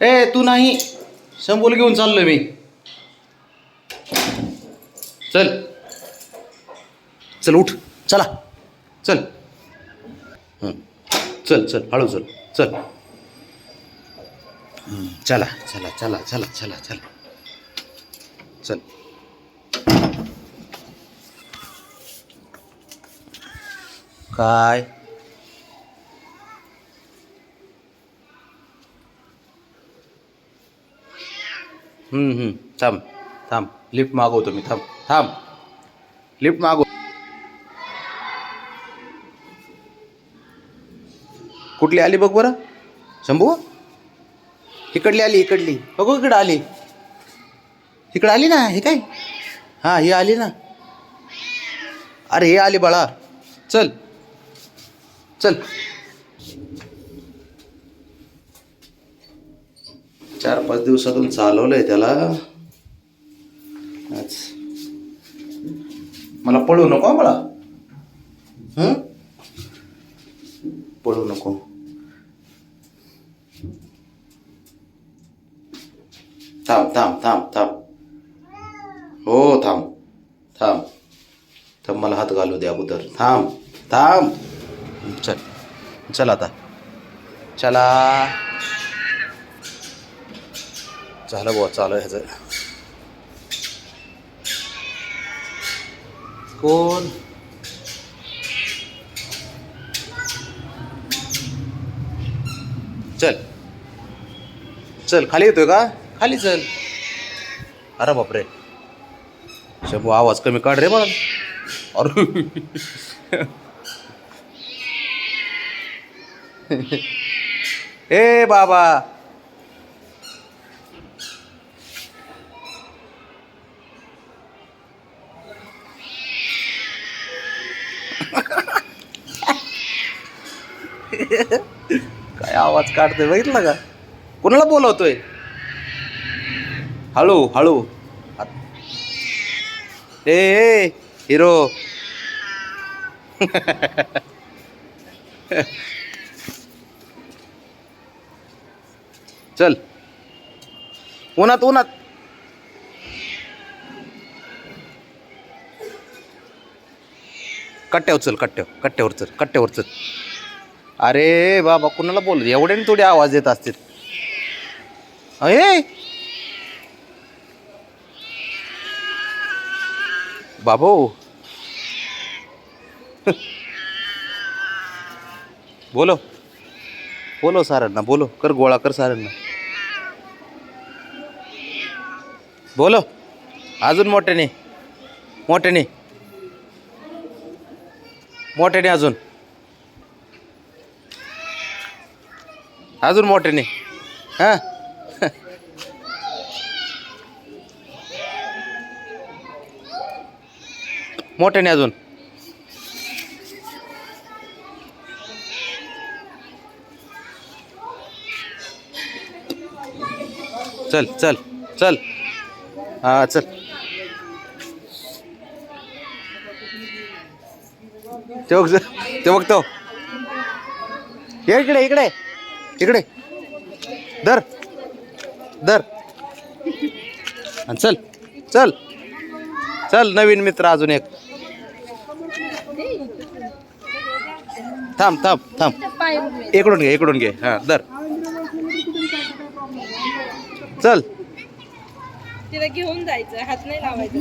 ए तू नाही. शंभूला घेऊन चाललो मी. चल. चल उठ. चला. चल. हं. चल चल. हळू चल. चल. हं, चला. चला चला चला चला चला. चल. काय? हम्म, हम्म. थांब थांब. लिफ्ट मागवतो मी. थांब थांब. लिफ्ट मागव कुठली आली बघ बरं? शंभू? इकडली आली इकडली. बघू इकडं आली. इकडं आली ना हे काय? हां ही आली ना. अरे हे आली बाळा. चल. चल. चार पाच दिवसातून चालवलंय त्याला. मला पळू नको मला हं? पळू नको. थांब थांब थांब थांब. हो थांब थांब. थांब मला हात घालू दे अगोदर. थांब थांब. चल चल आता. चला. झालं बुवा चालू ह्याचं. कोण? चल. चल खाली येतोय का? खाली चल. अरे बापरे. शंभू आवाज कमी काढ रे मला. अरे. ए बाबा. काय आवाज काढतोय? बघितलं का? कोणाला बोलवतोय? हळू हळू. ए ए हिरो. चल. उन्हात उन्हात. कट्ट्यावर चल कट्ट्यावर कट्ट्यावर चल कट्ट्यावर चल. अरे बाबा कुणाला बोल एवढ्याने थोडी आवाज येत असतील. अरे बाबो. बोलो. बोलो सारांना बोलो. कर गोळा कर सारांना बोलो. अजून मोठ्याने. मोठ्याने. मोठ्याने अजून. अजून मोठ्याने हां? मोठ्याने अजून. चल चल चल. हा चल. ते बघ ते बघतो इकडे इकडे. इकडे. दर दर आणि चल. चल. चल नवीन मित्र अजून एक. थांब थांब थांब. इकडून घे इकडून घे. हां दर चल. तिला घेऊन जायचं. हात नाही लावायचं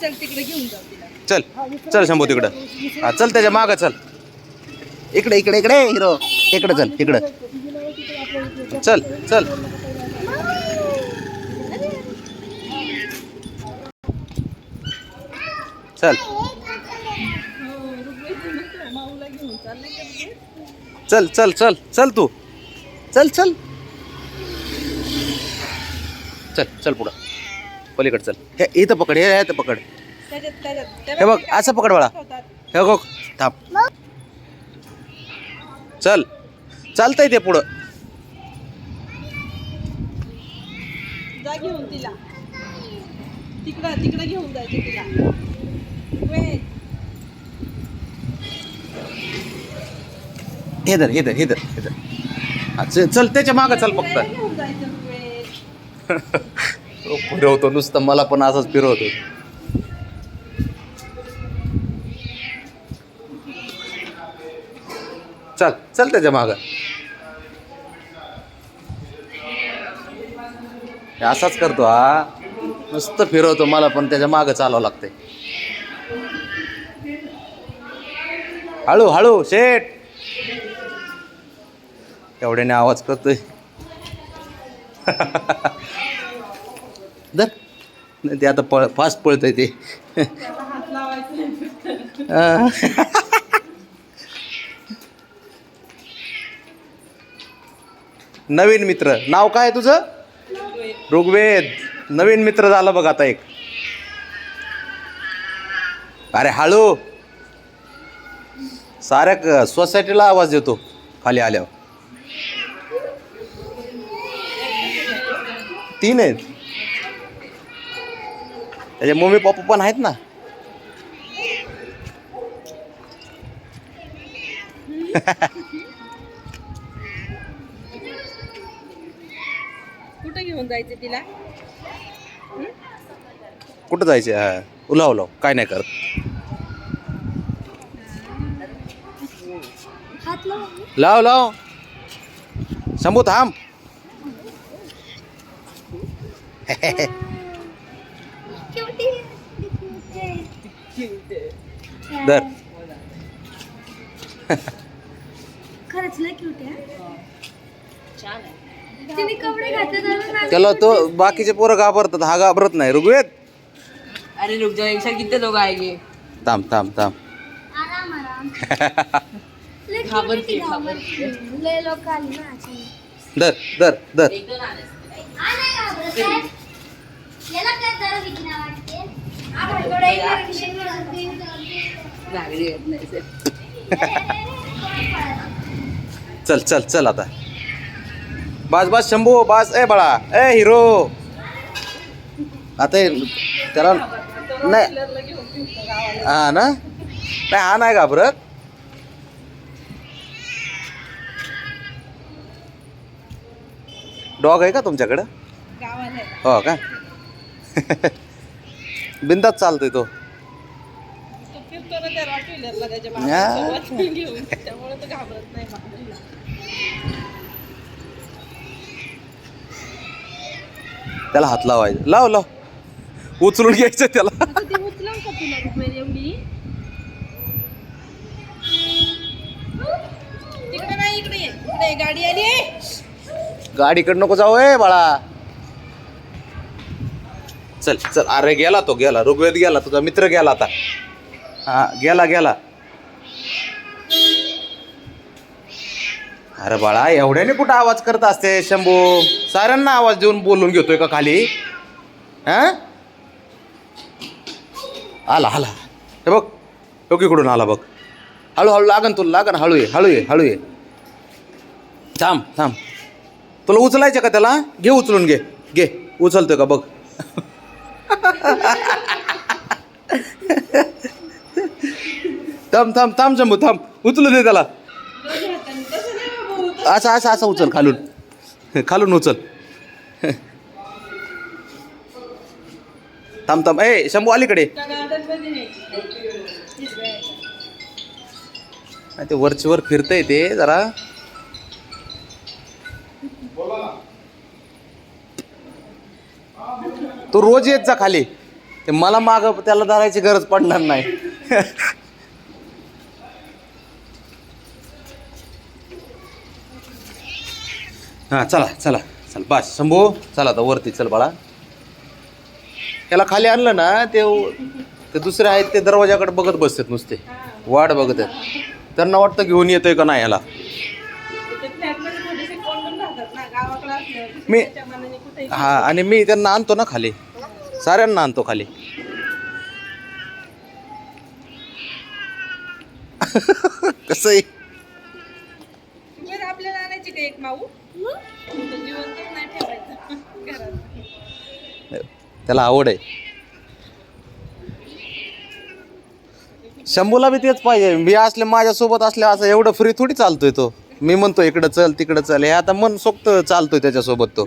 चल तिकडे घेऊन जाऊ. चल चल शंभू तिकडं. हा चल त्याच्या मागं चल. इकडे इकडे इकडे हिरो. इकडे चल इकडं चल चल. चल. चल चल चल चल तू. चल चल. चल चल पुढं. पलीकडे चल. हे इथं पकड हे इथं पकड. हे बघ असं पकड बाळा. हे बघ थांब. चल. चालतंय ते पुढं. जा घेऊन तिला. तिकडं तिकडं घेऊन जायचं तिला. हे धर हे धर हे धर हे धर. चल त्याच्या मागं चल फक्त. फिरवतो नुसतं मला पण असंच फिरवतो. चल चल त्याच्या मागं. असाच करतो हा. नुसतं फिरवतो मला पण त्याच्या मागं चालावं लागतंय. हळू हळू शेट एवढ्याने आवाज करतोय. नाही ते आता पळ फास्ट पळतंय ते त्याला हात लावायचं नाही. अं. नवीन मित्र. नाव काय आहे तुझं? ऋग्वेद. नवीन मित्र झालं बघ आता एक. अरे हळू. साऱ्या सोसायटीला आवाज देतो खाली आल्यावर. तीन आहेत. त्याचे मम्मी पप्पा पण आहेत ना? घेऊन जायचं तिला. कुठं जायचे? हा. उलाव उलाव. काय नाही करत. हात लाव लाव. लाव शंभू थांब. दर खरंच लय क्यूट आहे. तिने कपडे घातले तर माझं त्याला तो बाकीचे पोरं घाबरतात. हा घाबरत नाही. ऋग्वेद अरे रुक जाओ एक साथ कितने लोग आएंगे थांब थांब थांब. आराम आराम. लय घाबरते, cute घाबरते. लय लोक आली ना अचानक. दर दर दर आ, नाही घाबरत आहे. याला काय जरा विकण्या वाटते? आपण थोडं इकडे विषय करत लागली येत नाही. सर. चल चल चल आता. बस बस शंभू बस ए बाळा ए हिरो. आता त्याला नाही. हा ना? नाही हा नाही घाबरत. डॉग आहे का तुमच्याकडं. हो का? बिंदात चालतोय तो. तो फिरतो ना त्या रॉटविलरला त्याच्या या. बाबासोबत घेऊन त्यामुळे तो घाबरत नाही माणूसला. त्याला हात लावायचा. लाव लाव. उचलून घ्यायचं त्याला. ये गाडीकडे नको जाऊ ए बाळा. चल चल. अरे गेला तो गेला. ऋग्वेद गेला तुझा मित्र गेला आता. हा गेला गेला. अरे बाळा एवढ्याने कुठं आवाज करत असते शंभू? साऱ्यांना आवाज देऊन बोलून घेतोय का खाली? हा? आला आला. हे बघ टोकीकडून आला बघ. हळूहळू लागन तुला लागन. हळू ये हळू ये हळू ये. थांब थांब. तुला उचलायचं का त्याला? घे उचलून घे. घे. उचलतोय का बघ. थांब थांब थांब शंभू थांब. उचलू दे त्याला. असं असं असं उचल खालून. खालून उचल. थांब थांब. ए शंभू अलीकडे. नाही, ते वरचीवर फिरतंय ते जरा. तू रोज येत जा खाली. ते मला माग त्याला धरायची गरज पडणार नाही. हां चला चला. चल बस. शंभू चला आता वरती चल बाळा. त्याला खाली आणलं ना ते ते दुसरे आहेत ते दरवाजाकडे बघत बसतात नुसते. वाट बघत आहेत. त्यांना वाटतं घेऊन येतोय का नाही याला मी- हा आणि मी त्यांना आणतो ना खाली. साऱ्यांना आणतो खाली. कसं आहे? का एक माऊ. तो जिवंतच नाही ठेवायचा. घरात. त्याला आवड आहे. शंभूला बी तेच पाहिजे. मी असले माझ्यासोबत असल्या असं एवढं फ्री थोडी चालतोय तो. मी म्हणतो इकडं चल तिकडं चल. हे आता मन सोक्त चालतोय त्याच्यासोबत तो.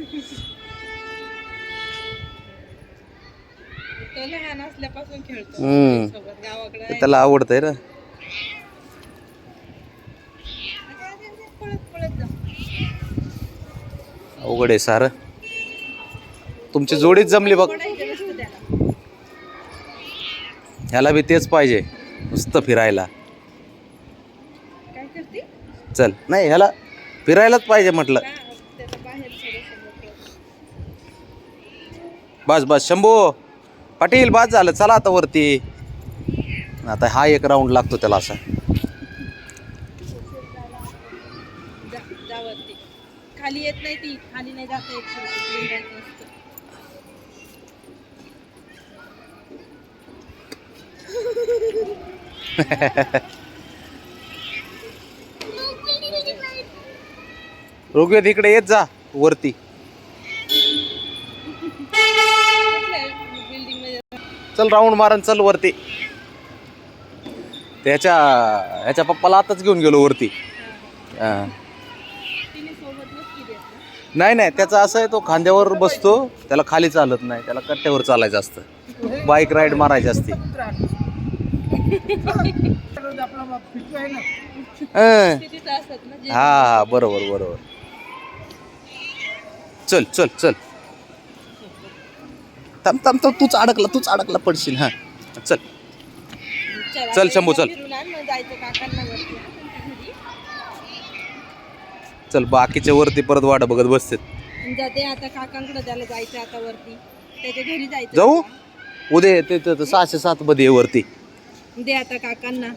तो लहान असल्यापासून खेळतो. गावाकडे ते त्याला आवडतंय ना. अवघड आहे सारं. तुमची जोडीच जमली बघ. ह्याला बी तेच पाहिजे नुसतं फिरायला. चल नाही ह्याला फिरायलाच पाहिजे म्हटलं. बस बस शंभू पाटील बस झालं चला आता वरती. आता हा एक राऊंड लागतो त्याला असा जा जा वरती खाली येत नाही ती खाली नाही जाता असतं. इकडे येत जा वरती चल राऊंड मारन चल वरती त्याच्या ह्याच्या पप्पाला आताच घेऊन गेलो वरती हा. तिने सोबत नसती देत ना. नाही नाही त्याचं असं आहे तो खांद्यावर बसतो त्याला खाली चालत नाही त्याला कट्ट्यावर चालायचं असतं. बाईक राईड मारायची असते. हा. हा बरोबर बरोबर. चल चल चल. थांब थांब थांब तूच अडकला तूच अडकला पडशील हा. चल. चल, शंभू, चल. फिरून आण, मग जायचं काकांना वरती हा, त्यांच्या घरी. चल बाकीच्या वरती परत वाट बघत बसते आणि जाते आता काकांकडे त्याला जायचं आता वरती. त्याच्या घरी जायचं जाऊ. उद्या ते ते- ते सहाशे सात मध्ये वरती. दे आता काकांना.